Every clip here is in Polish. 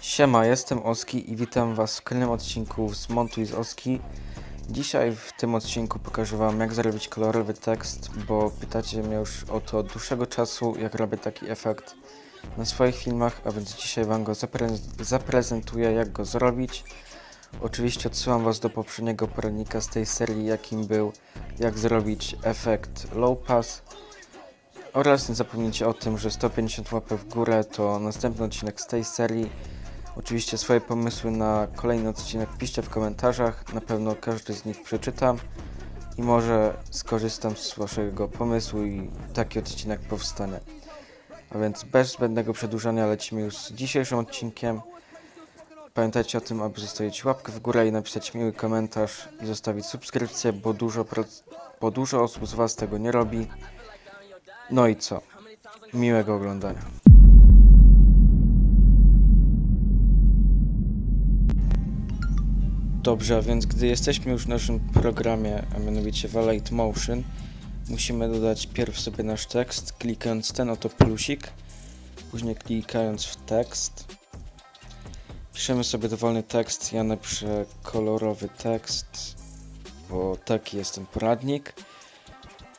Siema, jestem Oski i witam Was w kolejnym odcinku z Montuj z Oski. Dzisiaj w tym odcinku pokażę Wam jak zrobić kolorowy tekst, bo pytacie mnie już o to od dłuższego czasu, jak robię taki efekt na swoich filmach, a więc dzisiaj Wam go zapre zaprezentuję, jak go zrobić. Oczywiście odsyłam Was do poprzedniego poradnika z tej serii, jakim był jak zrobić efekt low pass. Oraz nie zapomnijcie o tym, że 150 łapek w górę to następny odcinek z tej serii. Oczywiście swoje pomysły na kolejny odcinek piszcie w komentarzach, na pewno każdy z nich przeczytam i może skorzystam z waszego pomysłu i taki odcinek powstanie. A więc bez zbędnego przedłużania lecimy już z dzisiejszym odcinkiem. Pamiętajcie o tym, aby zostawić łapkę w górę i napisać miły komentarz i zostawić subskrypcję, bo dużo, bo dużo osób z was tego nie robi. No i co? Miłego oglądania. Dobrze, a więc gdy jesteśmy już w naszym programie, a mianowicie Light Motion, musimy dodać pierw sobie nasz tekst, klikając ten oto plusik, później klikając w tekst. Piszemy sobie dowolny tekst, ja napiszę kolorowy tekst, bo taki jest ten poradnik.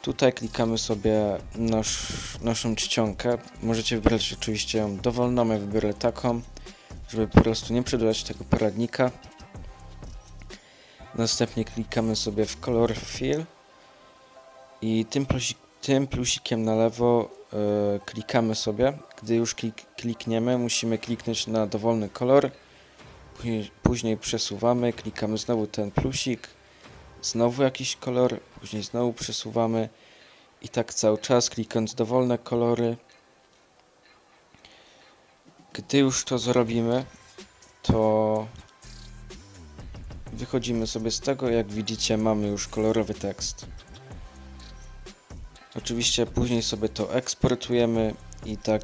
Tutaj klikamy sobie nasz, naszą czcionkę. Możecie wybrać oczywiście ją dowolną, ja wybiorę taką, żeby po prostu nie przedłużać tego poradnika. Następnie klikamy sobie w Color Fill i tym, plusik, tym plusikiem na lewo e, klikamy sobie. Gdy już klik, klikniemy, musimy kliknąć na dowolny kolor. Później, przesuwamy, klikamy znowu ten plusik, znowu jakiś kolor, później znowu przesuwamy i tak cały czas klikając dowolne kolory. Gdy już to zrobimy, to wychodzimy sobie z tego, jak widzicie mamy już kolorowy tekst. Oczywiście później sobie to eksportujemy i tak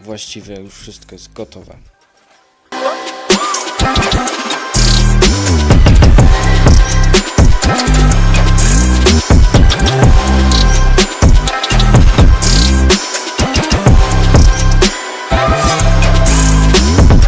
właściwie już wszystko jest gotowe.